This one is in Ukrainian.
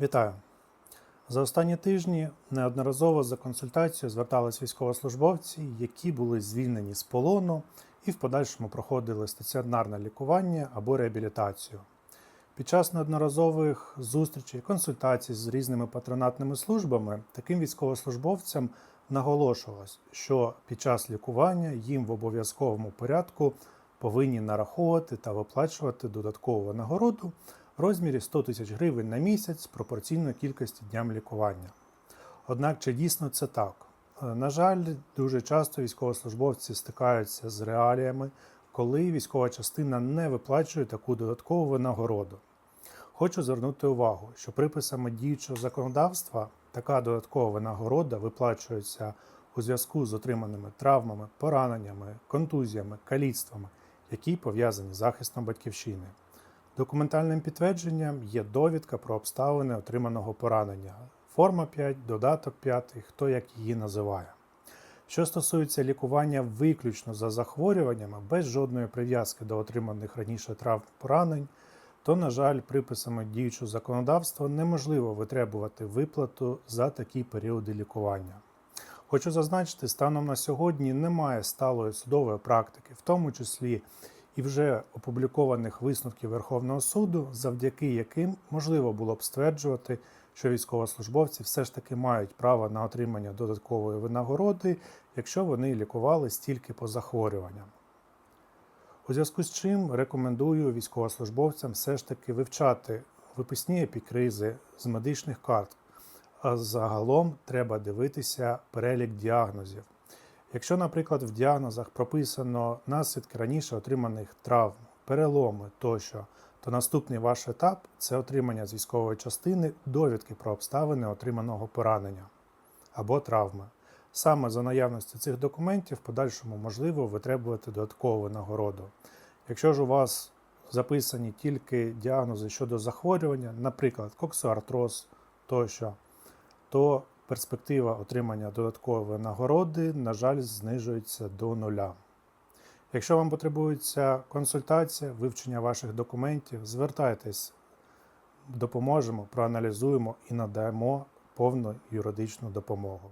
Вітаю! За останні тижні неодноразово за консультацією звертались військовослужбовці, які були звільнені з полону і в подальшому проходили стаціонарне лікування або реабілітацію. Під час неодноразових зустрічей, консультацій з різними патронатними службами таким військовослужбовцям наголошувалось, що під час лікування їм в обов'язковому порядку повинні нараховувати та виплачувати додаткову нагороду в розмірі 100 тисяч гривень на місяць пропорційно кількості дням лікування. Однак чи дійсно це так? Е, На жаль, дуже часто військовослужбовці стикаються з реаліями, коли військова частина не виплачує таку додаткову винагороду. Хочу звернути увагу, що приписами діючого законодавства така додаткова винагорода виплачується у зв'язку з отриманими травмами, пораненнями, контузіями, каліцтвами, які пов'язані з захистом батьківщини. Документальним підтвердженням є довідка про обставини отриманого поранення. Форма 5, додаток 5, хто як її називає. Що стосується лікування виключно за захворюваннями, без жодної прив'язки до отриманих раніше травм поранень, то, на жаль, приписами діючого законодавства неможливо витребувати виплату за такі періоди лікування. Хочу зазначити, станом на сьогодні немає сталої судової практики, в тому числі і вже опублікованих висновків Верховного суду, завдяки яким можливо було б стверджувати, що військовослужбовці все ж таки мають право на отримання додаткової винагороди, якщо вони лікувались тільки по захворюванням. У зв'язку з чим рекомендую військовослужбовцям все ж таки вивчати виписні епікризи з медичних карт, а загалом треба дивитися перелік діагнозів. Якщо, наприклад, в діагнозах прописано наслідки раніше отриманих травм, переломи тощо, то наступний ваш етап це отримання з військової частини довідки про обставини отриманого поранення або травми. Саме за наявності цих документів в подальшому можливо витребувати додаткову нагороду. Якщо ж у вас записані тільки діагнози щодо захворювання, наприклад, коксоартроз тощо, то перспектива отримання додаткової нагороди, на жаль, знижується до нуля. Якщо вам потребується консультація, вивчення ваших документів, звертайтесь, допоможемо, проаналізуємо і надаємо повну юридичну допомогу.